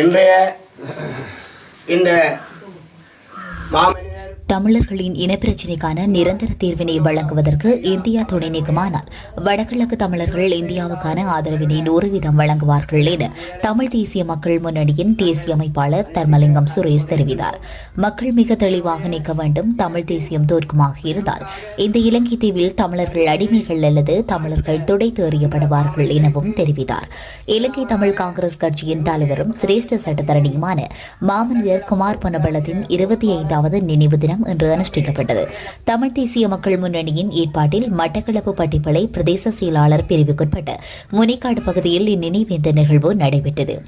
இன்றைய இந்த மாமனிதர் தமிழர்களின் இனப்பிரச்சினைக்கான நிரந்தர தீர்வினை வழங்குவதற்கு இந்தியா துணை நிற்குமானால் வடகிழக்கு தமிழர்கள் இந்தியாவுக்கான ஆதரவினை நூறு வீதம் வழங்குவார்கள் என தமிழ் தேசிய மக்கள் முன்னணியின் தேசிய அமைப்பாளர் தர்மலிங்கம் சுரேஷ் தெரிவித்தார். மக்கள் மிக தெளிவாக நிற்க வேண்டும் தமிழ் தேசியம் தோற்குமாக இருந்தால் இந்த இலங்கை தீவில் தமிழர்கள் அடிமைகள் அல்லது தமிழர்கள் துடைத்து எறியப்படுவார்கள் எனவும் தெரிவித்தார். இலங்கை தமிழ் காங்கிரஸ் கட்சியின் தலைவரும் சிரேஷ்ட சட்டத்தரணியுமான மாமனிதர் குமார் பொன்னபலத்தின் இருபத்தி ஐந்தாவது நினைவு தினம் இன்று அனுஷ்டிக்கப்பட்டது. தமிழ் தேசிய மக்கள் முன்னணியின் ஏற்பாட்டில் மட்டக்களப்பு பட்டிப்பளை பிரதேச செயலாளர் பிரிவுக்குட்பட்ட முனிக்காடு பகுதியில் இந்நினைவேந்த நிகழ்வு நடைபெற்றது.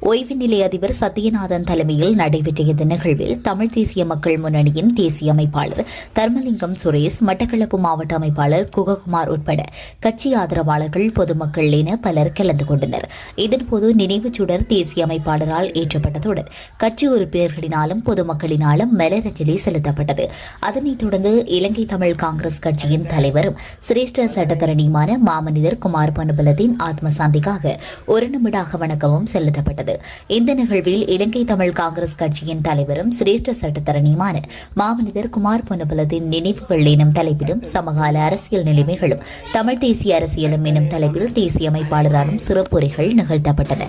ஓய்வு நிலை அதிபர் சத்யநாதன் தலைமையில் நடைபெற்ற இந்த நிகழ்வில் தமிழ் தேசிய மக்கள் முன்னணியின் தேசிய அமைப்பாளர் தர்மலிங்கம் சுரேஷ் மட்டக்களப்பு மாவட்ட அமைப்பாளர் குககுமார் உட்பட கட்சி ஆதரவாளர்கள் பொதுமக்கள் என பலர் கலந்து கொண்டனர். இதன்போது நினைவுச் சுடர் தேசிய அமைப்பாளரால் ஏற்றப்பட்டதுடன் கட்சி உறுப்பினர்களினாலும் பொதுமக்களினாலும் மலரஞ்சலி செலுத்தப்பட்டது. அதனைத் தொடர்ந்து இலங்கை தமிழ் காங்கிரஸ் கட்சியின் தலைவரும் சிரேஷ்ட சட்டத்தரணியுமான மாமனிதர் குமார் பனுபலத்தின் ஆத்ம சாந்திக்காக ஒரு நிமிடாக வணக்கமும் செலுத்தப்பட்டது. இந்த நிகழ்வில் இலங்கை தமிழ் காங்கிரஸ் கட்சியின் தலைவரும் சிரேஷ்ட சட்டத்தரணியுமான மாமனிதர் குமார் பொன்னபலத்தின் நினைவுகள் எனும் தலைப்பிலும் சமகால அரசியல் நிலைமைகளும் தமிழ் தேசிய அரசியலும் எனும் தலைப்பில் தேசிய அமைப்பாளராலும் சிறப்புரைகள் நிகழ்த்தப்பட்டன.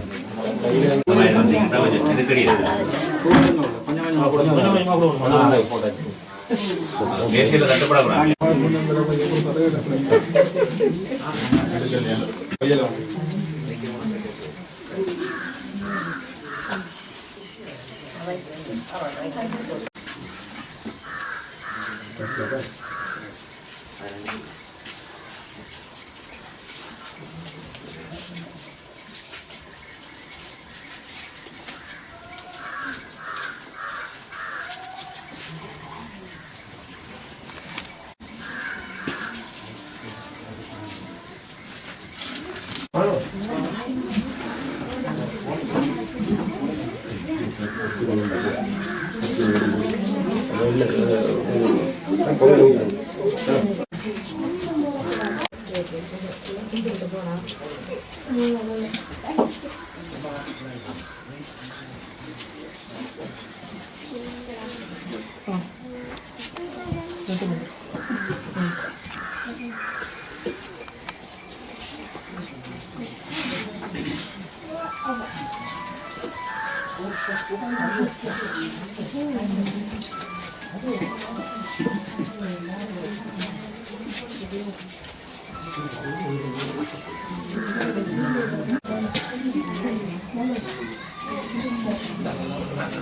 Oh. Thank you. தேசியத்தில் தட்டுப்படக்கூடாது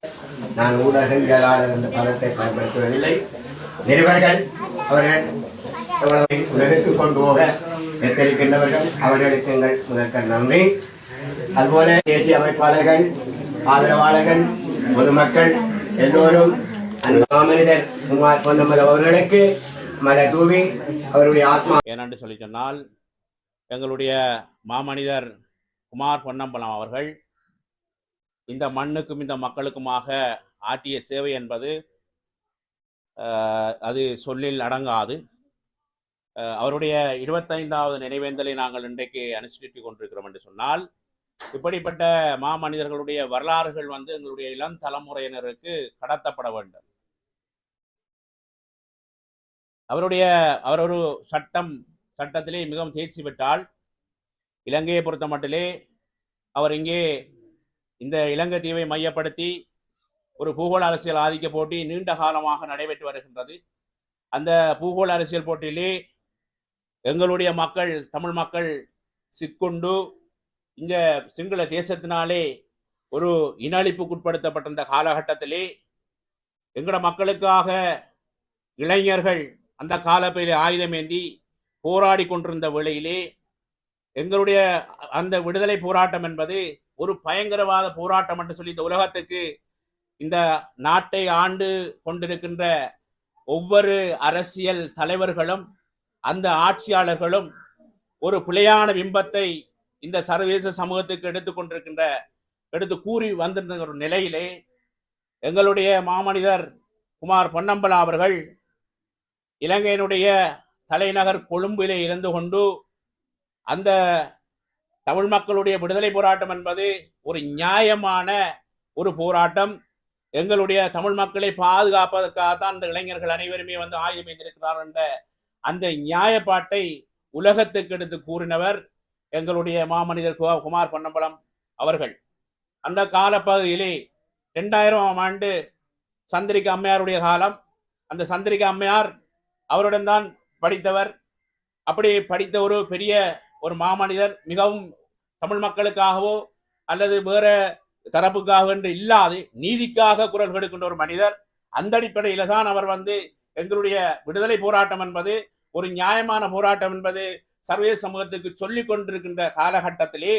நான் ஊடகங்களாளர் என்ற பதத்தை பயன்படுத்துவதில்லை. நிருபர்கள் அவர்கள் எவ்வளவு கொண்டு போக எத்தரிக்கின்றவர்கள் அவர்களுக்கு எங்கள் முதற்க நன்றி. அதுபோல தேசிய அமைப்பாளர்கள் ஆதரவாளர்கள் பொதுமக்கள் எல்லோரும் அந்த மாமனிதர் குமார் பொன்னமல் அவர்களுக்கு மலர் தூவி அவருடைய ஆத்மா ஏனென்று சொல்லி சொன்னால் எங்களுடைய மாமனிதர் குமார் பொன்னம்பலம் அவர்கள் இந்த மண்ணுக்கும் இந்த மக்களுக்குமாக ஆற்றிய சேவை என்பது அது சொல்லில் அடங்காது. அவருடைய இருபத்தைந்தாவது நினைவேந்தலை நாங்கள் இன்றைக்கு அனுசரித்து கொண்டிருக்கிறோம் என்று சொன்னால் இப்படிப்பட்ட மாமனிதர்களுடைய வரலாறுகள் வந்து எங்களுடைய இளம் தலைமுறையினருக்கு கடத்தப்பட வேண்டும். அவருடைய அவர் ஒரு சட்டம் சட்டத்திலே மிகவும் தேர்ச்சி பெற்றால் இலங்கையை பொறுத்த மட்டிலே அவர் இங்கே இந்த இலங்கை தீவை மையப்படுத்தி ஒரு பூகோள அரசியல் ஆதிக்க போட்டி நீண்ட காலமாக நடைபெற்று வருகின்றது. அந்த பூகோள அரசியல் போட்டியிலே எங்களுடைய மக்கள் தமிழ் மக்கள் சிக்குண்டு இந்த சிங்கள தேசத்தினாலே ஒரு இன காலகட்டத்திலே எங்களோட மக்களுக்காக இளைஞர்கள் அந்த காலப்பிலே ஆயுதமேந்தி போராடி கொண்டிருந்த வேளையிலே எங்களுடைய அந்த விடுதலை போராட்டம் என்பது ஒரு பயங்கரவாத போராட்டம் என்று சொல்லி இந்த உலகத்துக்கு இந்த நாட்டை ஆண்டு கொண்டிருக்கின்ற ஒவ்வொரு அரசியல் தலைவர்களும் அந்த ஆட்சியாளர்களும் ஒரு பிழையான பிம்பத்தை இந்த சர்வதேச சமூகத்துக்கு எடுத்துக்கொண்டிருக்கின்ற எடுத்து கூறி வந்திருந்த ஒரு நிலையிலே எங்களுடைய மாமனிதர் குமார் பொன்னம்பலா அவர்கள் இலங்கையினுடைய தலைநகர் கொழும்பிலே இருந்து கொண்டு அந்த தமிழ் மக்களுடைய விடுதலை போராட்டம் என்பது ஒரு நியாயமான ஒரு போராட்டம். எங்களுடைய தமிழ் மக்களை பாதுகாப்பதற்காகத்தான் அந்த இளைஞர்கள் அனைவருமே வந்து ஆயுதம் வைத்திருக்கிறார் என்ற அந்த நியாயப்பாட்டை உலகத்துக்கு எடுத்து கூறினவர் எங்களுடைய மாமனிதர் கு- குமார் பொன்னம்பலம் அவர்கள். அந்த காலப்பகுதியிலே ரெண்டாயிரம் ஆண்டு சந்திரிகா அம்மையாருடைய காலம். அந்த சந்திரிகா அம்மையார் அவருடன் தான் படித்தவர். அப்படி படித்த ஒரு பெரிய ஒரு மாமனிதர் மிகவும் தமிழ் மக்களுக்காகவோ அல்லது வேற தரப்புக்காக என்று இல்லாது நீதிக்காக குரல் கொடுக்கின்ற ஒரு மனிதர் அந்த அடிப்படையில தான் அவர் வந்து எங்களுடைய விடுதலை போராட்டம் என்பது ஒரு நியாயமான போராட்டம் என்பது சர்வதேச சமூகத்துக்கு சொல்லிக் கொண்டிருக்கின்ற காலகட்டத்திலே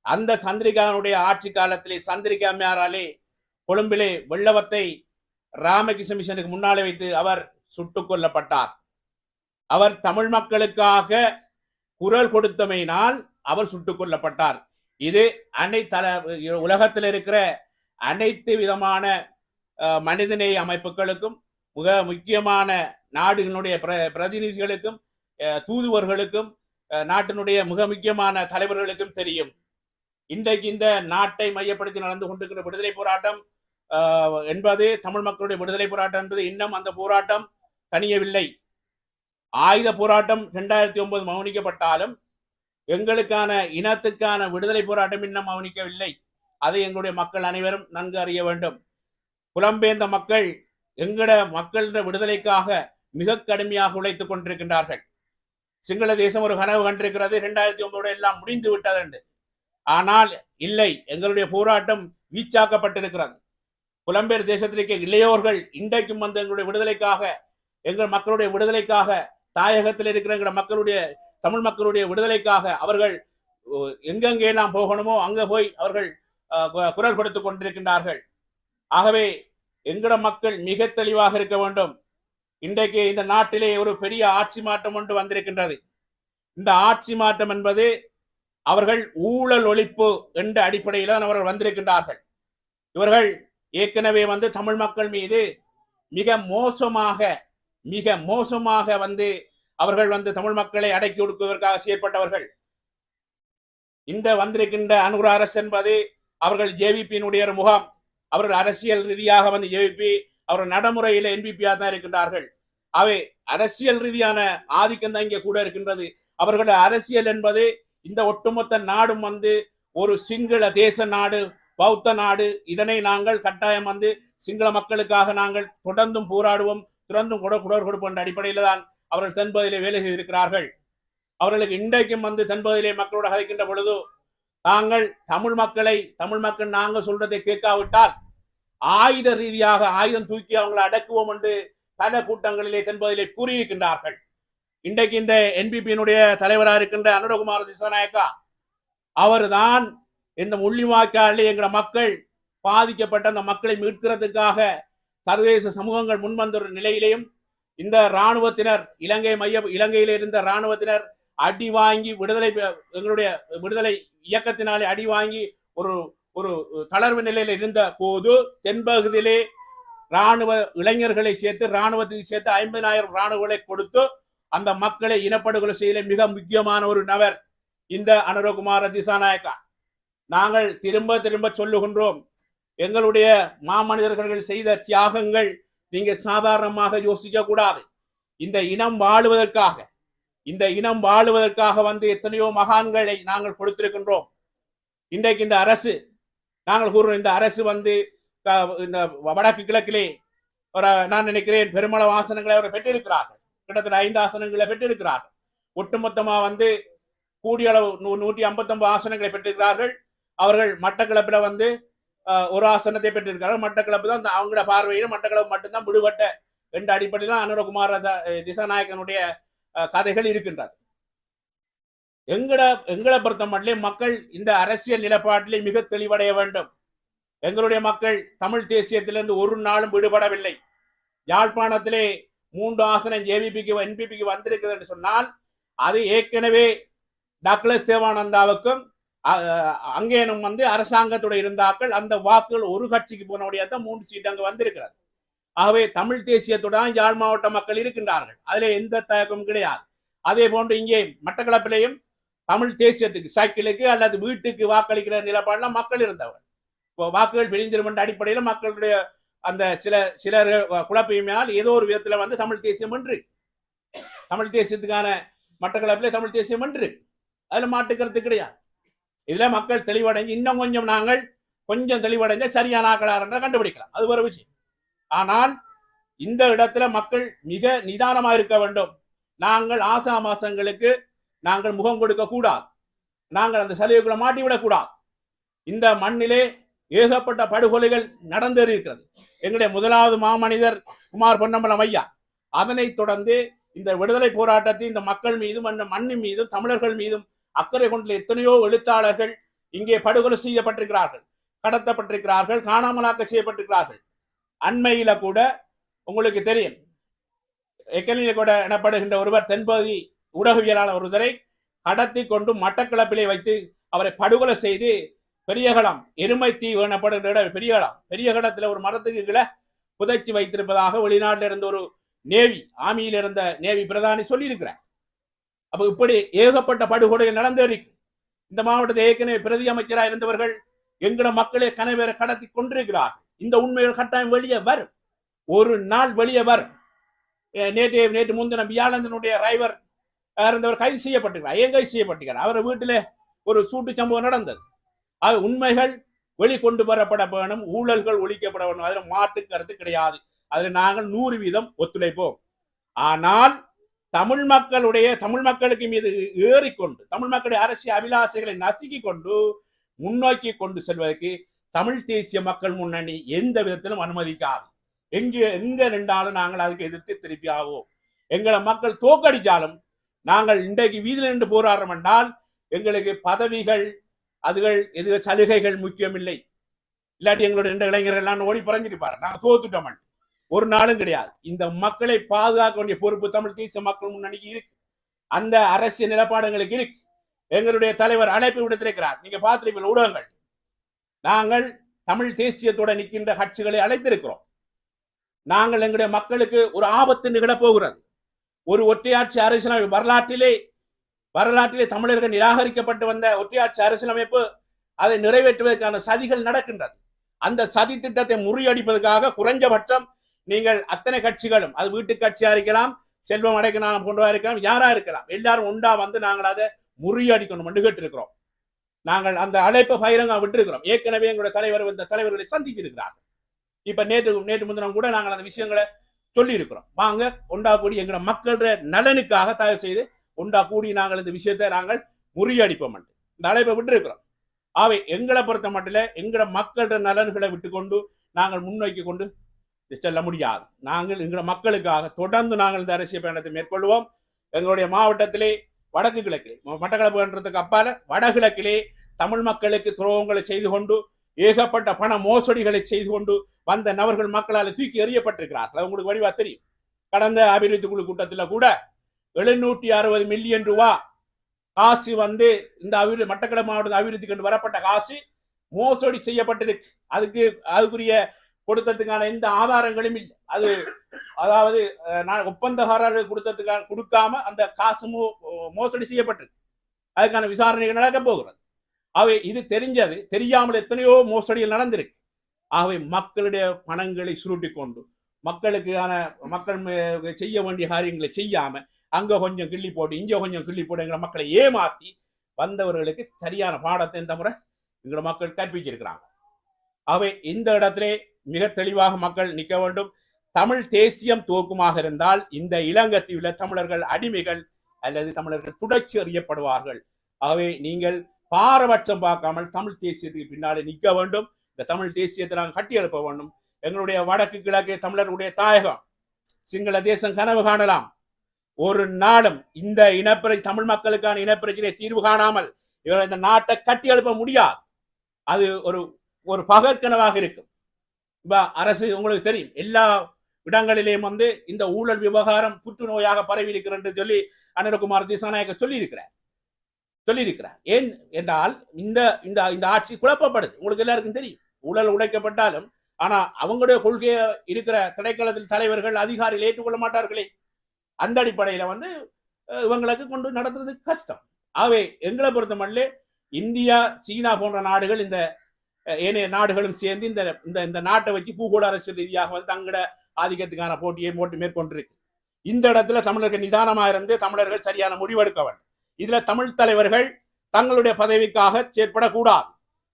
அந்த சந்திரிகாவுடைய ஆட்சி காலத்திலே சந்திரிகா மேராலே கொழும்பிலே வெள்ளவத்தை ராமகிருஷ்ண மிஷனுக்கு முன்னாலே வைத்து அவர் சுட்டுக் கொல்லப்பட்டார். அவர் தமிழ் மக்களுக்காக குரல் கொடுத்தமையினால் அவர் சுட்டுக் கொல்லப்பட்டார். இது அனை தல உலகத்தில் இருக்கிற அனைத்து விதமான மனிதநேய அமைப்புகளுக்கும் மிக முக்கியமான நாடுகளுடைய பிர- பிரதிநிதிகளுக்கும் அஹ், தூதுவர்களுக்கும் அஹ், நாட்டினுடைய மிக முக்கியமான தலைவர்களுக்கும் தெரியும். இன்றைக்கு இந்த நாட்டை மையப்படுத்தி நடந்து கொண்டிருக்கிற விடுதலை போராட்டம் என்பது தமிழ் மக்களுடைய விடுதலை போராட்டம் என்பது இன்னும் அந்த போராட்டம் தணியவில்லை. ஆயுத போராட்டம் இரண்டாயிரத்தி ஒன்பது மௌனிக்கப்பட்டாலும் எங்களுக்கான இனத்துக்கான விடுதலை போராட்டம் இன்னும் அவனிக்கவில்லை அதை எங்களுடைய மக்கள் அனைவரும் நன்கு அறிய வேண்டும். புலம்பெயர்ந்த மக்கள் எங்கட மக்களிட விடுதலைக்காக மிக கடுமையாக உழைத்துக் கொண்டிருக்கின்றார்கள். சிங்கள தேசம் ஒரு கனவு கண்டிருக்கிறது. இரண்டாயிரத்தி ஒன்பது எல்லாம் முடிந்து விட்டது என்று. ஆனால் இல்லை எங்களுடைய போராட்டம் வீச்சாக்கப்பட்டிருக்கிறது. புலம்பெயர் தேசத்திற்கு இளையோர்கள் இன்றைக்கும் வந்து எங்களுடைய விடுதலைக்காக எங்கள் மக்களுடைய விடுதலைக்காக தாயகத்தில் இருக்கிற எங்கள் மக்களுடைய தமிழ் மக்களுடைய விடுதலைக்காக அவர்கள் எங்கெங்கெல்லாம் எங்கெங்கே போகணுமோ அங்கே போய் அவர்கள் கு- குரல் கொடுத்து கொண்டிருக்கின்றார்கள். ஆகவே எங்கட மக்கள் மிக தெளிவாக இருக்க வேண்டும். இன்றைக்கு இந்த நாட்டிலே ஒரு பெரிய ஆட்சி மாற்றம் ஒன்று வந்திருக்கின்றது. இந்த ஆட்சி மாற்றம் என்பது அவர்கள் ஊழல் ஒழிப்பு என்ற அடிப்படையில் தான் அவர்கள் வந்திருக்கின்றார்கள். இவர்கள் ஏற்கனவே வந்து தமிழ் மக்கள் மீது மிக மோசமாக மிக மோசமாக வந்து அவர்கள் வந்து தமிழ் மக்களை அடக்கி ஒடுக்குவதற்காக செயற்பட்டவர்கள். இந்த வந்திருக்கின்ற அனுகுர அரசு என்பது அவர்கள் ஜேவிபியினுடைய ஒரு முகாம். அவர்கள் அரசியல் ரீதியாக வந்து ஜேவிபி அவர்கள் நடைமுறையில என்பிபியாக தான் இருக்கின்றார்கள். அவை அரசியல் ரீதியான ஆதிக்கம் தான் இங்கே கூட இருக்கின்றது. அவர்கள் அரசியல் என்பது இந்த ஒட்டுமொத்த நாடும் வந்து ஒரு சிங்கள தேச நாடு பௌத்த நாடு. இதனை நாங்கள் கட்டாயம் வந்து சிங்கள மக்களுக்காக நாங்கள் தொடர்ந்தும் போராடுவோம் தொடர்ந்தும் கூட குடர் கொடுப்போம் என்ற அடிப்படையில் தான் அவர்கள் தென்பகுதியிலே வேலை செய்திருக்கிறார்கள். அவர்களுக்கு இன்றைக்கும் வந்து தென்பகுதியிலே மக்களோட கதைக்கின்ற பொழுது தாங்கள் தமிழ் மக்களை தமிழ் மக்கள் நாங்கள் சொல்றதை கேட்காவிட்டால் ஆயுத ரீதியாக ஆயுதம் தூக்கி அவங்களை அடக்குவோம் என்று பல கூட்டங்களிலே தென்பகுதியிலே கூறியிருக்கின்றார்கள். இன்றைக்கு இந்த என்பிபியினுடைய தலைவராக இருக்கின்ற அனுரகுமார் திசாநாயக்கா அவர்தான் இந்த முள்ளிவாய்க்காலே எங்கள மக்கள் பாதிக்கப்பட்ட அந்த மக்களை மீட்கிறதுக்காக சர்வதேச சமூகங்கள் முன்வந்த ஒரு நிலையிலேயும் இந்த ராணுவத்தினர் இலங்கை மைய இலங்கையில் இருந்த ராணுவத்தினர் அடி வாங்கி விடுதலை எங்களுடைய விடுதலை இயக்கத்தினாலே அடி வாங்கி ஒரு ஒரு தளர்வு நிலையில் இருந்த போது தென்பகுதியிலே ராணுவ இளைஞர்களை சேர்த்து ராணுவத்துக்கு சேர்த்து ஐம்பதாயிரம் இராணுவங்களை கொடுத்து அந்த மக்களை இனப்படுகொலை செய்யல மிக முக்கியமான ஒரு நபர் இந்த அனுரகுமார திசாநாயக்கா. நாங்கள் திரும்ப திரும்ப சொல்லுகின்றோம் எங்களுடைய மாமனிதர்கள் செய்த தியாகங்கள் நீங்க சாதாரணமாக யோசிக்க கூடாது. இந்த இனம் வாழுவதற்காக இந்த இனம் வாழுவதற்காக வந்து எத்தனையோ மகான்களை நாங்கள் கொடுத்திருக்கின்றோம். இன்றைக்கு இந்த அரசு நாங்கள் கூறுறோம் இந்த அரசு வந்து இந்த வடக்கு கிழக்கிலே ஒரு நான் நினைக்கிறேன் பெருமளவு ஆசனங்களை அவர் பெற்றிருக்கிறார்கள். கிட்டத்தட்ட ஐந்து ஆசனங்களை பெற்றிருக்கிறார்கள். ஒட்டுமொத்தமா வந்து கூடிய அளவு நூ- நூற்றி ஐம்பத்தொன்பது ஆசனங்களை பெற்றிருக்கிறார்கள். அவர்கள் மட்டக்களப்பில் வந்து ஒரு ஆசனத்தை பெற்றிருக்கிறார்கள். மட்டக்களப்பு தான் அந்த- அவங்களோட பார்வையில் மட்டக்களப்பு மட்டும்தான் விடுபட்ட என்ற அடிப்படையில் அனுரகுமார த- திசாநாயக்கனுடைய அஹ், கதைகள் இருக்கின்றது. எங்கட எங்களை பொறுத்த மட்டும் மக்கள் இந்த அரசியல் நிலப்பாட்டிலே மிக தெளிவடைய வேண்டும். எங்களுடைய மக்கள் தமிழ் தேசியத்திலிருந்து ஒரு நாளும் விடுபடவில்லை. யாழ்ப்பாணத்திலே மூன்று ஆசனம் ஜேவிபிக்கு என்பிபிக்கு வந்திருக்குது என்று சொன்னால் அது ஏற்கனவே டக்ளஸ் தேவானந்தாவுக்கும் அங்கேனும் வந்து அரசாங்கத்தோட இருந்தாக்கள் அந்த வாக்குகள் ஒரு கட்சிக்கு போனவுடைய தான் மூன்று சீட் அங்கு வந்திருக்கிறது. ஆகவே தமிழ் தேசியத்துடன் யாழ் மாவட்ட மக்கள் இருக்கின்றார்கள். அதிலே எந்த தயக்கமும் கிடையாது. அதே போன்று இங்கே மட்டக்களப்பிலையும் தமிழ் தேசியத்துக்கு சைக்கிளுக்கு அல்லது வீட்டுக்கு வாக்களிக்கிற நிலப்பாடெல்லாம் மக்கள் இருந்தவர் இப்போ வாக்குகள் பிரிந்திரும் என்ற அடிப்படையில் மக்களுடைய அந்த சில சிலர் குழப்பமையால் ஏதோ ஒரு விதத்துல வந்து தமிழ் தேசியம் என்று தமிழ் தேசியத்துக்கான மட்டக்களப்பிலே தமிழ் தேசியம் என்று அதில் மாட்டுக்கிறது கிடையாது. இதுல மக்கள் தெளிவடைஞ்சு இன்னும் கொஞ்சம் நாங்கள் கொஞ்சம் தெளிவடைஞ்ச சரியான ஆக்களார் கண்டுபிடிக்கலாம். அது ஒரு விஷயம். ஆனால் இந்த இடத்துல மக்கள் மிக நிதானமா இருக்க வேண்டும். நாங்கள் ஆசா மாசங்களுக்கு நாங்கள் முகம் கொடுக்க கூடாது. நாங்கள் அந்த சலுகைக்குள்ள மாட்டிவிடக் கூடாது. இந்த மண்ணிலே ஏகப்பட்ட படுகொலைகள் நடந்தேறியிருக்கிறது. எங்களுடைய முதலாவது மாமனிதர் குமார் பொன்னம்பலம் ஐயா அதனைத் தொடர்ந்து இந்த விடுதலை போராட்டத்தை இந்த மக்கள் மீதும் அந்த மண்ணின் மீதும் தமிழர்கள் மீதும் அக்கறை கொண்ட எத்தனையோ எழுத்தாளர்கள் இங்கே படுகொலை செய்யப்பட்டிருக்கிறார்கள் கடத்தப்பட்டிருக்கிறார்கள் காணாமலாக்க செய்யப்பட்டிருக்கிறார்கள். அண்மையில கூட உங்களுக்கு தெரியும். எக்கலில கூட எனப்படுகின்ற ஒருவர் தென்பகுதி ஊடகவியலாளர் ஒருவரை கடத்தி கொண்டு மட்டக்களப்பிலே வைத்து அவரை படுகொலை செய்து பெரியகலம் எருமை தீவு எனப்படுகின்ற இடம் பெரியகலம் பெரியகலத்துல ஒரு மரத்துக்கு கீழே புதைச்சி வைத்திருப்பதாக வெளிநாட்டில் இருந்த ஒரு நேவி ஆமியில் இருந்த நேவி பிரதானி சொல்லியிருக்கிறார். அப்ப இப்படி ஏகப்பட்ட படுகொலைகள் நடந்திருக்கு இந்த மாவட்டத்தை ஏற்கனவே பிரதி அமைச்சராக இருந்தவர்கள் எங்கட மக்களை கனவேற கடத்தி கொண்டிருக்கிறார். இந்த உண்மைகள் கட்டாயம் வெளியே வரும். ஒரு நாள் வெளியே வரும். நேற்று நேற்று முன்தினம் வியாழந்தனுடைய டிரைவர் இருந்தவர் கைது செய்யப்பட்டிருக்கிறார். ஏன் கைது செய்யப்பட்டிருக்கிறார்? அவர் வீட்டிலே ஒரு சூட்டு சம்பவம் நடந்தது. அது உண்மைகள் வெளிக்கொண்டு வரப்பட வேணும். ஊழல்கள் ஒழிக்கப்பட வேணும். அதில் மாற்று கருத்து கிடையாது. அதில் நாங்கள் நூறு வீதம் ஒத்துழைப்போம். ஆனால் தமிழ் மக்களுடைய தமிழ் மக்களுக்கு மீது ஏறிக்கொண்டு தமிழ் மக்களுடைய அரசியல் அபிலாசைகளை நசுக்கி கொண்டு முன்னோக்கி கொண்டு செல்வதற்கு தமிழ் தேசிய மக்கள் முன்னணி எந்த விதத்திலும் அனுமதிக்காது. எங்க எங்க நின்றாலும் நாங்கள் அதுக்கு எதிர்த்து திருப்பி ஆவோம். எங்களை மக்கள் தோக்கடிச்சாலும் நாங்கள் இன்றைக்கு வீதியில் நின்று போராடுறோம் என்றால் எங்களுக்கு பதவிகள் அதுகள் எது சலுகைகள் முக்கியமில்லை. இல்லாட்டி எங்களுடைய ரெண்டு இளைஞர்கள்லாம் ஓடி பறஞ்சிருப்பாரு நாங்கள் தோத்துட்டோம் ஒரு நாளும் கிடையாது. இந்த மக்களை பாதுகாக்க வேண்டிய பொறுப்பு தமிழ் தேசிய மக்கள் முன்னணிக்கு இருக்கு. அந்த அரசியல் நிலப்பாடுகளுக்கு இருக்கு. எங்களுடைய தலைவர் அழைப்பு விடுத்திருக்கிறார். நீங்க பார்த்திருப்பீங்க ஊடகங்கள். நாங்கள் தமிழ் தேசியத்தோட நிற்கின்ற கட்சிகளை அழைத்திருக்கிறோம். நாங்கள் எங்களுடைய மக்களுக்கு ஒரு ஆபத்து நிகழப் போகிறது ஒரு ஒற்றையாட்சி அரசியலமைப்பு வரலாற்றிலே வரலாற்றிலே தமிழர்கள் நிராகரிக்கப்பட்டு வந்த ஒற்றையாட்சி அரசியலமைப்பு அதை நிறைவேற்றுவதற்கான சதிகள் நடக்கின்றது. அந்த சதி திட்டத்தை முறியடிப்பதற்காக குறைஞ்சபட்சம் நீங்கள் அத்தனை கட்சிகளும் அது வீட்டு கட்சியா இருக்கலாம் செல்வம் அடைக்க நாம் கொண்டவா இருக்கலாம் யாரா இருக்கலாம் எல்லாரும் உண்டா வந்து நாங்கள் அதை முறியடிக்கணும் கேட்டிருக்கிறோம். நாங்கள் அந்த அழைப்பை பகிரங்க விட்டுருக்கிறோம். ஏற்கனவே எங்களுடைய தலைவர் இந்த தலைவர்களை சந்திச்சிருக்கிறார்கள். இப்ப நேற்று நேற்று முந்தினம் கூட நாங்கள் அந்த விஷயங்களை சொல்லி இருக்கிறோம் வாங்க ஒண்டா கூடி எங்களோட மக்கள நலனுக்காக தயவு செய்து ஒண்டா கூடி நாங்கள் இந்த விஷயத்தை நாங்கள் முறியடிப்போம் இந்த அழைப்பை விட்டுருக்கிறோம். ஆகவே எங்களை பொறுத்த மட்டும் எங்களோட மக்களோட நலன்களை விட்டுக்கொண்டு நாங்கள் முன்னோக்கி கொண்டு செல்ல முடியாது. நாங்கள் எங்களுடைய மக்களுக்காக தொடர்ந்து நாங்கள் இந்த அரசியல் பயணத்தை மேற்கொள்வோம். எங்களுடைய மாவட்டத்திலே வடக்கு கிழக்கிலே மட்டக்களப்புன்றதுக்கு அப்பால வடகிழக்கிலே தமிழ் மக்களுக்கு துரோகங்களை செய்து கொண்டு ஏகப்பட்ட பண மோசடிகளை செய்து கொண்டு வந்த நபர்கள் மக்களால் தூக்கி எறியப்பட்டிருக்கிறார்கள். அவங்களுக்கு உங்களுக்கு வடிவா தெரியும். கடந்த அபிவிருத்தி குழு கூட்டத்தில் கூட எழுநூற்றி அறுபது மில்லியன் ரூபா காசு வந்து இந்த அபிவிருத்தி மட்டக்களப்பு மாவட்ட அபிவிருத்தி கொண்டு வரப்பட்ட காசு மோசடி செய்யப்பட்டிருக்கு. அதுக்கு அதுக்குரிய கொடுத்ததுக்கான எந்த ஆதாரங்களும் இல்லை. அது அதாவது நான் ஒப்பந்தக்காரர்கள் கொடுத்ததுக்கான கொடுக்காம அந்த காசு மோசடி செய்யப்பட்டிருக்கு. அதுக்கான விசாரணைகள் நடக்க போகிறது. ஆகவே இது தெரிஞ்சது தெரியாமல் எத்தனையோ மோசடிகள் நடந்திருக்கு. ஆகவே மக்களுடைய பணங்களை சுருட்டி கொண்டு மக்களுக்கான மக்கள் செய்ய வேண்டிய காரியங்களை செய்யாம அங்க கொஞ்சம் கிள்ளி போட்டு இங்க கொஞ்சம் கிள்ளி போட்டுங்கிற மக்களை ஏமாத்தி வந்தவர்களுக்கு சரியான பாடத்தை இந்த முறை எங்களோட மக்கள் கற்பிச்சிருக்கிறாங்க. ஆகவே இந்த இடத்துல மிக தெளிவாக மக்கள் நிற்க வேண்டும். தமிழ் தேசியம் துவக்குமாக இருந்தால் இந்த இளங்கத்தீவில் தமிழர்கள் அடிமைகள் அல்லது தமிழர்கள் துடைச்சி அறியப்படுவார்கள் ஆகவே நீங்கள் பாரபட்சம் பார்க்காமல் தமிழ் தேசியத்துக்கு பின்னாலே நிற்க வேண்டும். இந்த தமிழ் தேசியத்தை நாங்கள் கட்டி எழுப்ப வேண்டும். எங்களுடைய வடக்கு கிழக்கு தமிழர்களுடைய தாயகம். சிங்கள தேசம் கனவு காணலாம். ஒரு நாளும் இந்த இனப்பிரை தமிழ் மக்களுக்கான இனப்பிரச்சனை தீர்வு காணாமல் இவர்கள் இந்த நாட்டை கட்டி எழுப்ப முடியாது. அது ஒரு ஒரு பகற்கனவாக இருக்கும். அரசு உங்களுக்கு தெரியும். எல்லா இடங்களிலேயும் வந்து இந்த ஊழல் விவகாரம் புற்றுநோயாக பரவி இருக்கிறது சொல்லி அனிரகுமார் திசாநாயக்க சொல்லியிருக்கிறார். சொல்லியிருக்கிறார். ஏன் என்றால் இந்த இந்த இந்த ஆட்சி குழப்பப்படுது. உங்களுக்கு எல்லாருக்கும் தெரியும். ஊழல் உடைக்கப்பட்டாலும் ஆனா அவங்களுடைய கொள்கையை இருக்கிற திரைக்களத்தில் தலைவர்கள் அதிகாரிகள் ஏற்றுக்கொள்ள மாட்டார்களே. அந்த அடிப்படையில வந்து இவங்களுக்கு கொண்டு நடத்துறது கஷ்டம். ஆகவே எங்களை பொறுத்தமட்டிலே இந்தியா சீனா போன்ற நாடுகள் இந்த ஏனைய நாடுகளும் சேர்ந்து இந்த இந்த இந்த நாட்டை வச்சு பூகோள அரசியல் ரீதியாக வந்து தங்களோட ஆதிக்கத்துக்கான போட்டியை போட்டு மேற்கொண்டிருக்கு. இந்த இடத்துல தமிழர்கள் நிதானமாக இருந்து தமிழர்கள் சரியான முடிவெடுக்க வேண்டும். இதுல தமிழ் தலைவர்கள் தங்களுடைய பதவிக்காக செயற்படக்கூடாது.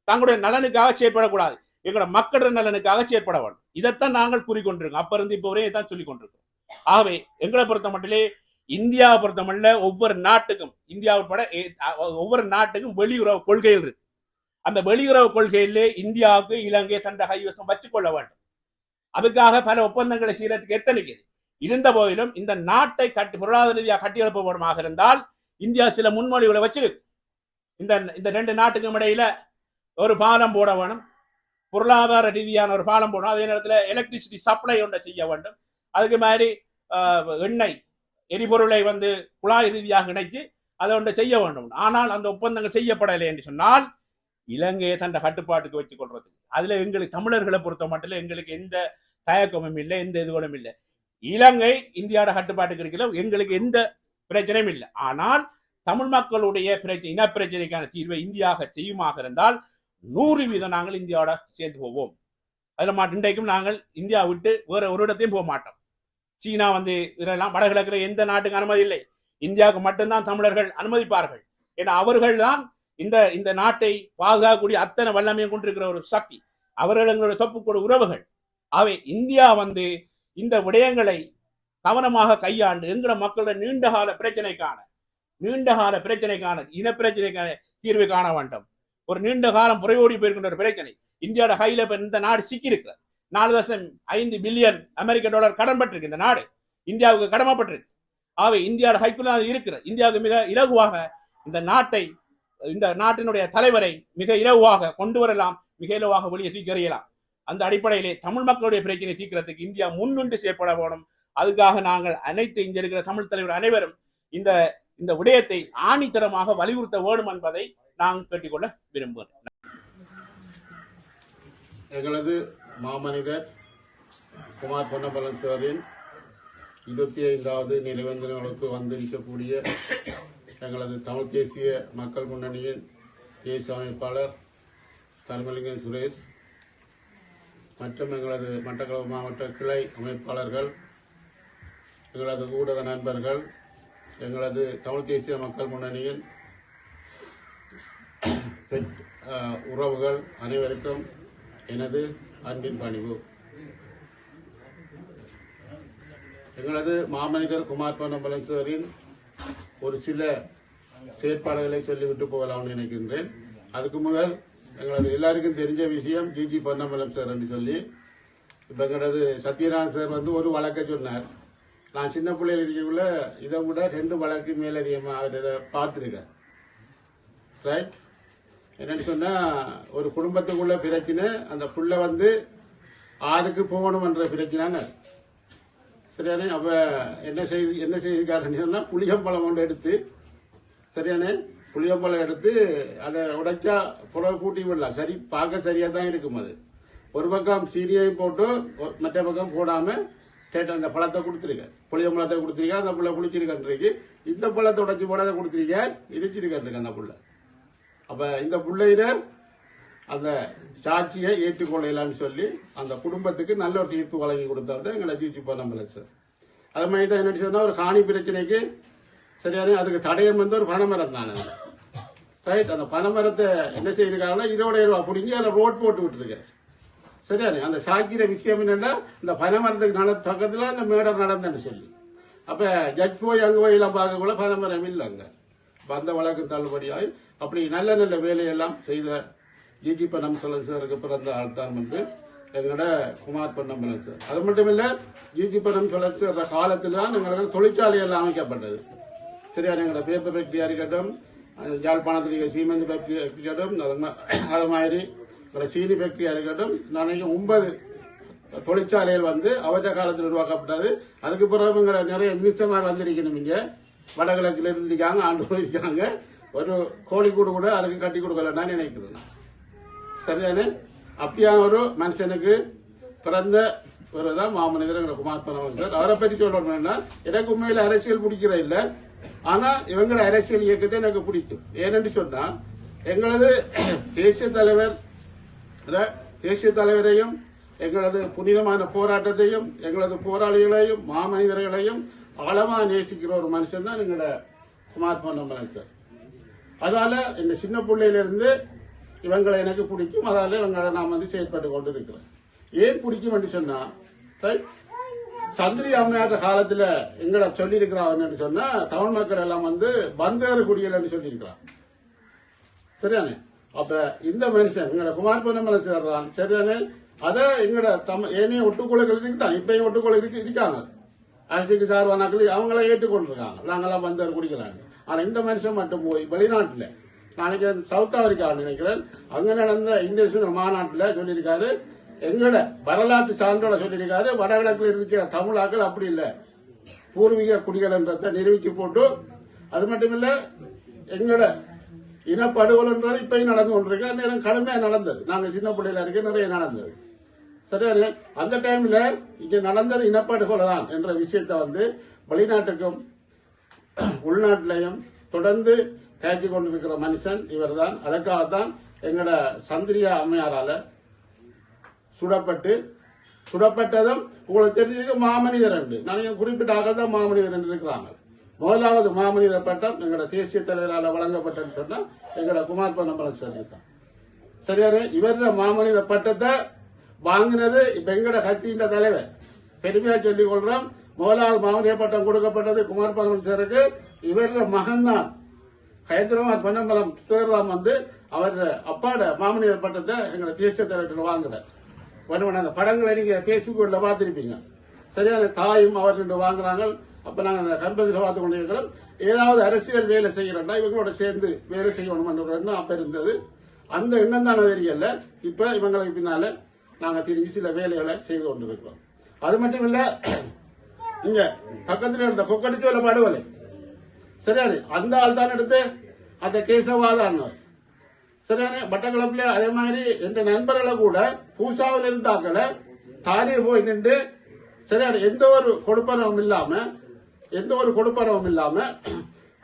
தங்களுடைய நலனுக்காக செயற்படக்கூடாது. எங்களோட மக்களோட நலனுக்காக செயற்பட வேண்டும். இதைத்தான் நாங்கள் கூறிக்கொண்டிருக்கோம். அப்ப இருந்து இப்போ வரையும் தான் சொல்லிக் கொண்டிருக்கோம் ஆகவே எங்களை பொறுத்த மட்டிலே இந்தியாவை பொறுத்தமல்ல ஒவ்வொரு நாட்டுக்கும் இந்தியா உட்பட ஒவ்வொரு நாட்டுக்கும் வெளியுறவு கொள்கைகள் இருக்கு. அந்த வெளியுறவு கொள்கையிலே இந்தியாவுக்கு இலங்கை தண்ட கைவசம் வச்சுக் கொள்ள வேண்டும். அதுக்காக பல ஒப்பந்தங்களை செய்யறதுக்கு எத்தனைக்குது இருந்த போதிலும் இந்த நாட்டை கட்டி பொருளாதார ரீதியாக கட்டியெழுப்ப வேண்டுமாக இருந்தால் இந்தியா சில முன்மொழிகளை வச்சிருக்கு. இந்த இந்த ரெண்டு நாட்டுக்கும் இடையில ஒரு பாலம் போட வேணும். பொருளாதார ரீதியான ஒரு பாலம் போடணும். அதே நேரத்தில் எலக்ட்ரிசிட்டி சப்ளை ஒன்றை செய்ய வேண்டும். அதுக்கு மாதிரி எண்ணெய் எரிபொருளை வந்து குழாய் ரீதியாக இணைத்து அதை ஒன்றை செய்ய வேண்டும். ஆனால் அந்த ஒப்பந்தங்கள் செய்யப்படலை என்று சொன்னால் இலங்கையை தன் கட்டுப்பாட்டுக்கு வச்சுக் கொள்றதுக்கு அதுல எங்களுக்கு தமிழர்களை பொறுத்த மட்டும் எங்களுக்கு எந்த தயக்கமும் இல்லை எந்த இதுகளும் இல்லை. இலங்கை இந்தியாவோட கட்டுப்பாட்டுக்கு இருக்கல எங்களுக்கு எந்த பிரச்சனையும் இல்லை. ஆனால் தமிழ் மக்களுடைய பிரச்சனை இனப்பிரச்சனைக்கான தீர்வை இந்தியாக செய்யுமாக இருந்தால் நூறு வீதம் நாங்கள் இந்தியாவோட சேர்ந்து போவோம். அதில் மாட்டு இன்றைக்கும் நாங்கள் இந்தியா விட்டு வேற ஒரு இடத்தையும் போக மாட்டோம். சீனா வந்து இதெல்லாம் வடகிழக்கில் எந்த நாட்டுக்கு அனுமதி இல்லை. இந்தியாவுக்கு மட்டும்தான் தமிழர்கள் அனுமதிப்பார்கள். ஏன்னா அவர்கள் தான் இந்த இந்த நாட்டை பாதுகாக்கக்கூடிய அத்தனை வல்லமையும் கொண்டிருக்கிற ஒரு சக்தி அவர்கள் எங்களுடைய தொப்புக்கூட உறவுகள். அவை இந்தியா வந்து இந்த விடயங்களை கவனமாக கையாண்டு எங்கள மக்களோட நீண்டகால பிரச்சனைக்கான நீண்டகால பிரச்சனைக்கான இன பிரச்சனைக்கான தீர்வு காண வேண்டும். ஒரு நீண்ட காலம் புறையோடி போயிருக்கின்ற ஒரு பிரச்சனை. இந்தியாவோட கையில இப்ப இந்த நாடு சிக்கியிருக்கிறது நாலு தசம் ஐந்து பில்லியன் அமெரிக்க டாலர் கடன் பட்டிருக்கு இந்த நாடு. இந்தியாவுக்கு கடமைப்பட்டிருக்கு. ஆகவே இந்தியாவோட கைக்குள்ள அது இருக்கிறது இந்தியாவுக்கு மிக இலகுவாக இந்த நாட்டை இந்த நாட்டினுடைய தலைவரை மிக இலவாக கொண்டு வரலாம் மிக இலவாக வெளியே தூக்கி எறியலாம். அந்த அடிப்படையிலே தமிழ் மக்களுடைய பிரச்சனை தீர்க்கிறதுக்கு இந்தியா முன்னின்று செயற்பட வேணும் அதுக்காக நாங்கள் அனைத்து இங்க இருக்கிற தமிழ் தலைவர் அனைவரும் இந்த இந்த விடயத்தை ஆணித்தரமாக வலியுறுத்த வேண்டும் என்பதை நான் கேட்டுக்கொள்ள விரும்புகிறேன். எங்களது மாமனிதர் குமார் பொன்னம்பலம் சாரின் இருபத்தி ஐந்தாவது நினைவேந்தல்களுக்கு வந்திருக்கக்கூடிய எங்களது தமிழ் தேசிய மக்கள் முன்னணியின் தேசிய அமைப்பாளர் தர்மலிங்கம் சுரேஷ் மற்றும் எங்களது மட்டக்களப்பு மாவட்ட கிளை அமைப்பாளர்கள் எங்களது ஊடக நண்பர்கள் எங்களது தமிழ் தேசிய மக்கள் முன்னணியின் உறவுகள் அனைவருக்கும் எனது அன்பின் பணிவு. எங்களது மாமனிதர் குமார் பொன்னம்பலம் சாரின் ஒரு சில செயற்பாடுகளை சொல்லிவிட்டு போகலாம்னு நினைக்கின்றேன். அதுக்கு முதல் எங்களது எல்லாருக்கும் தெரிஞ்ச விஷயம் ஜிஜி பொன்னம்பலம் சார் என்று சொல்லி இப்போ எங்களது சத்யநாராயண் சார் வந்து ஒரு வழக்கை சொன்னார். நான் சின்ன பிள்ளையில் இருக்கக்குள்ள இதை விட ரெண்டு வழக்கு மேலதிகமாக அவர் பார்த்துருக்கேன் ரைட் என்னன்னு சொன்னால் ஒரு குடும்பத்துக்குள்ள பிரச்சனை அந்த புள்ள வந்து ஆறுக்கு போகணும்ன்ற பிரச்சனை சரியானே? அப்ப என்ன செய்து என்ன செய்திருக்காருன்னு சொன்னா புளியம்பழம் ஒன்று எடுத்து சரியானே? புளியம்பழம் எடுத்து அதை உடைச்சா புறவை கூட்டி விடலாம். சரி பார்க்க சரியா தான் இருக்கும் அது. ஒரு பக்கம் சீரியையும் போட்டு மற்ற பக்கம் போடாம கேட்ட அந்த பழத்தை கொடுத்துருக்க புளியம்பழத்தை கொடுத்துருக்க அந்த புள்ள குளிச்சிருக்கன்றிருக்கு இந்த பழத்தை உடைச்சி போடாத கொடுத்துருக்க இடிச்சிருக்கன்றிருக்கு அந்த புள்ள. அப்ப இந்த பிள்ளையில அந்த சாட்சியை ஏற்றுக்கொள்ளலாம்னு சொல்லி அந்த குடும்பத்துக்கு நல்ல ஒரு தீர்ப்பு வழங்கி கொடுத்தாரு தான் எங்களை ஜிஜி பண்ண சார். அது மாதிரி தான் என்ன சொன்னால் ஒரு காணி பிரச்சனைக்கு சரியான அதுக்கு தடயம் வந்து ஒரு பனைமரம் தானே. ரைட் அந்த பனைமரத்தை என்ன செய்யிருக்காங்கன்னா இருபது ரூபா பிடிங்கி அதில் ரோட் போட்டு விட்டுருக்காரு. சரியானே அந்த சாக்கிற விஷயம் என்னென்னா இந்த பனைமரத்துக்கு நட பக்கத்துல அந்த மேடம் நடந்தேன்னு சொல்லி. அப்போ ஜட்ஜ் போய் அங்கே போய் எல்லாம் பார்க்கக்குள்ள பனைமரம் இல்லை அங்கே. அந்த வழக்கு தள்ளுபடியாகி அப்படி நல்ல நல்ல வேலையெல்லாம் செய்த ஜிஜி பண்ணம் சொல்லன் சாருக்கு பிறந்த ஆள் தான் வந்து எங்களோட குமார் பொன்னம்பலம் சார். அது மட்டும் இல்ல ஜிஜி பனம் சொல்லன் சார் காலத்துல தான் எங்களுக்கு தொழிற்சாலை எல்லாம் அமைக்கப்பட்டது. சரியா எங்களோட பேப்பர் ஃபேக்டரியா இருக்கட்டும் அஹ் யாழ்ப்பாணத்தில் சீமெண்ட் ஃபேக்டரி இருக்கட்டும் அது மா- மாதிரி எங்களோட சீனி ஃபேக்டரியா இருக்கட்டும் நாளைக்கு ஒன்பது தொழிற்சாலைகள் வந்து அவற்ற காலத்தில் உருவாக்கப்பட்டது. அதுக்கு பிறகு எங்களை நிறைய மினிஸ்டர்மார் வந்திருக்கணும் இங்க. வடகிழக்குல இருந்திருக்காங்க ஆண்டு போயிருக்காங்க ஒரு கோழிக்கூடு கூட அதுக்கு கட்டி கொடுக்கலன்னு நினைக்கிறேன். சரியான அப்படியான ஒரு மனுஷனுக்கு பிறந்த ஒருதான் மாமனிதர் குமார் பனவன் சார் அவரை பற்றி சொல்லணும்னா எனக்கு உண்மையில அரசியல் பிடிக்கிற இல்ல. ஆனா இவங்களோட அரசியல் இயக்கத்தை எனக்கு பிடிக்கும். ஏனென்று சொன்னா எங்களது தேசிய தலைவர் தேசிய தலைவரையும் எங்களது புனிதமான போராட்டத்தையும் எங்களது போராளிகளையும் மாமனிதர்களையும் ஆழமா நேசிக்கிற ஒரு மனுஷன் தான் எங்களோட குமார் பொன்னம்பலன் சார் அதால இந்த சின்ன பிள்ளையிலிருந்து இவங்களை எனக்கு பிடிக்கும் அதால இவங்களை நான் வந்து செயற்பட்டு கொண்டு இருக்கிறேன் ஏன் பிடிக்கும் என்று சொன்னா சந்திரி அம்மையார் காலத்துல எங்களை சொல்லி இருக்கிறாங்க சொன்னா தமிழ் மக்கள் எல்லாம் வந்து பந்தேறு குடியல் சொல்லியிருக்கிறான் சரியானே அப்ப இந்த மனுஷன் எங்கட குமார் பொன்னமலை சேர்றான் சரியானே அத எங்கட தம் ஏனைய ஒட்டுக்குழுக்கள் இருக்குதான். இப்பயும் ஒட்டுக்குழு இருக்கு இருக்காங்க. அரசுக்கு சார்பானாக்கள் அவங்கள ஏற்றுக்கொண்டிருக்காங்க. நாங்கெல்லாம் வந்தார் குடிக்கிறாங்க ஆனா இந்த மனுஷன் மட்டும் போய் வெளிநாட்டுல நாளைக்கு சவுத் ஆப்பிரிக்கா நினைக்கிறேன். அங்க நடந்த இந்திய மாநாட்டில் சொல்லியிருக்காரு. எங்கட வரலாற்று சான்றோட சொல்லியிருக்காரு. வடகிழக்கில் இருக்கிற தமிழாக்கள் அப்படி இல்லை. பூர்வீக குடிகள்ன்றதை நிரூபித்து போட்டு அது மட்டும் இல்லை எங்கட இனப்படுகொலைன்றது இப்பயும் நடந்து கொண்டிருக்கு. நேரம் கடுமையாக நடந்தது. நாங்கள் சின்ன பிள்ளையில இருக்க நிறைய நடந்தது. சரியான அந்த டைம்ல இங்கே நடந்தது இனப்படுகொலை தான் என்ற விஷயத்தை வந்து வெளிநாட்டுக்கும் உள்நாட்டிலையும் தொடர்ந்து பேச்சு கொண்டிருக்கிற மனுஷன் இவர்தான். அதற்காகத்தான் எங்கட சந்திரியா அம்மையாரால சுடப்பட்டு சுடப்பட்டதும் உங்களுக்கு தெரிஞ்சிருக்க மாமனிதர் என்று. நான் குறிப்பிட்ட ஆக்கள் தான் மாமனிதர் என்று இருக்கிறாங்க. முதலாவது மாமனிதர் பட்டம் எங்களோட தேசிய தலைவரால் வழங்கப்பட்டன்னு சொன்னா எங்களோட குமார் பொன்னம்பலம் சார் தான் சரியானே இவர மாமனித பட்டத்தை வாங்கினது இப்ப எங்கட கட்சியின் தலைவர். பெருமையா சொல்லிக் கொள்றோம். முதலாவது மாமனித பட்டம் கொடுக்கப்பட்டது குமார் பொன்னம்பலம் சாருக்கு. இவர மகன் தான் ஹைதராபாத் பொன்னம்பலம் சேர்ராம் வந்து அவர் அப்பாட மாமனிதர் பட்டத்தை எங்களை தேசிய தலைவர்கள் வாங்குறார் ஒன்று அந்த படங்களை நீங்க பேசிக்கொள்ள பார்த்துருப்பீங்க. சரியான தாயும் அவர் ரெண்டு வாங்குறாங்க. அப்ப நாங்கள் அந்த கம்பெனியில் பார்த்து கொண்டிருக்கிறோம். ஏதாவது அரசியல் வேலை செய்யறோம்னா இவங்களோட சேர்ந்து வேலை செய்யணும் என்ற ஒரு எண்ணம் அப்ப இருந்தது. அந்த எண்ணம் தான் தெரியல இப்ப இவங்களுக்கு பின்னால நாங்க திரும்பி சில வேலைகளை செய்து கொண்டிருக்கிறோம். அது மட்டும் இல்ல இங்க பக்கத்துல இருந்த கொக்கடிச்சோல படுகொலை. சரியானே அந்த ஆள் தான் எடுத்து அந்த கேசவாதான் சரியானே பட்டக்கிழப்புல அதே மாதிரி எந்த நண்பர்களை கூட பூசாவில் இருந்தாக்களை தானே போய் நின்று சரியான எந்த ஒரு கொடுப்பனவும் இல்லாம எந்த ஒரு கொடுப்பனவும் இல்லாம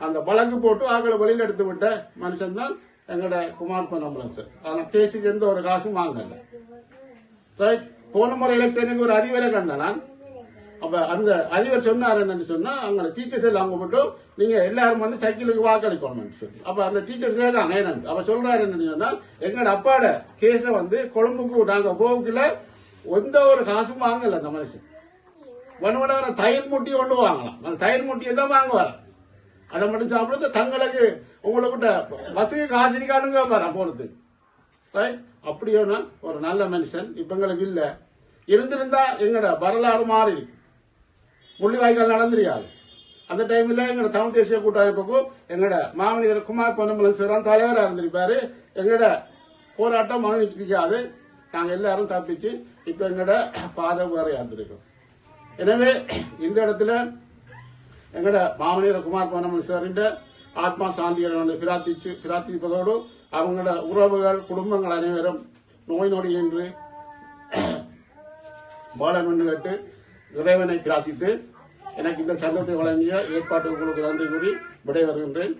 அந்த வழக்கு போட்டு ஆக்களை வழியில் எடுத்து விட்ட மனுஷன் தான் எங்களோட குமார் பொன்னம்பலம் சார். ஆனால் கேஸுக்கு எந்த ஒரு காசும் வாங்கல. ரைட் போன முறை எலெக்ஷனுக்கு ஒரு அதிபரை கண்ட நான் அப்ப அந்த அதிபர் சொன்னார் என்னன்னு சொன்னா அங்க டீச்சர்ஸ் எல்லாம் அவங்க மட்டும் நீங்க எல்லாரும் வந்து சைக்கிளுக்கு வாக்களிக்கணும்னு சொல்லி. அப்ப அந்த டீச்சர்ஸ் கேட்காங்க என்னன்னு அப்ப சொல்றாரு என்னன்னு சொன்னா எங்களோட அப்பாட கேஸ வந்து கொழும்புக்கு நாங்க போகல எந்த ஒரு காசும் வாங்கல அந்த மனுஷன். ஒன்று தயிர் முட்டி கொண்டு வாங்கலாம். அந்த தயிர் முட்டியை தான் வாங்குவார். அதை மட்டும் சாப்பிடுறது தங்களுக்கு உங்கள்கிட்ட பஸ்ஸுக்கு காசு நிக்கானுங்க பாரு போறது. அப்படியோனா ஒரு நல்ல மனுஷன் இப்ப எங்களுக்கு இல்லை. இருந்திருந்தா எங்களோட வரலாறு மாறி இருக்கு. முள்ளிவாய்க்கால் நடந்திருக்காது அந்த டைம்ல எங்கட தமிழ் தேசிய கூட்டமைப்புக்கும் எங்கட மாமனிதர் குமார் பொன்னம்பலம் சிறன் தலைவராக இருந்திருப்பாரு எங்கட போராட்டம் மகனிச்சிருக்காது நாங்கள் எல்லாரும் தப்பிச்சு இப்ப எங்கட பாதை வேறையா இருந்திருக்கோம் எனவே இந்த இடத்துல எங்கட மாமனிதர் குமார் பொன்னம்பலம் சாரின் ஆத்மா சாந்திகளை பிரார்த்திச்சு பிரார்த்திப்பதோடு அவங்களோட உறவுகள் குடும்பங்கள் அனைவரும் நோய் நொடி என்று வாழ வேண்டும் கேட்டு இறைவனை பிரார்த்தித்து எனக்கு இந்த சந்தத்தை வழங்கிய ஏற்பாட்டு உங்களுக்கு நன்றி கூறி விடைபெறுகின்றேன்.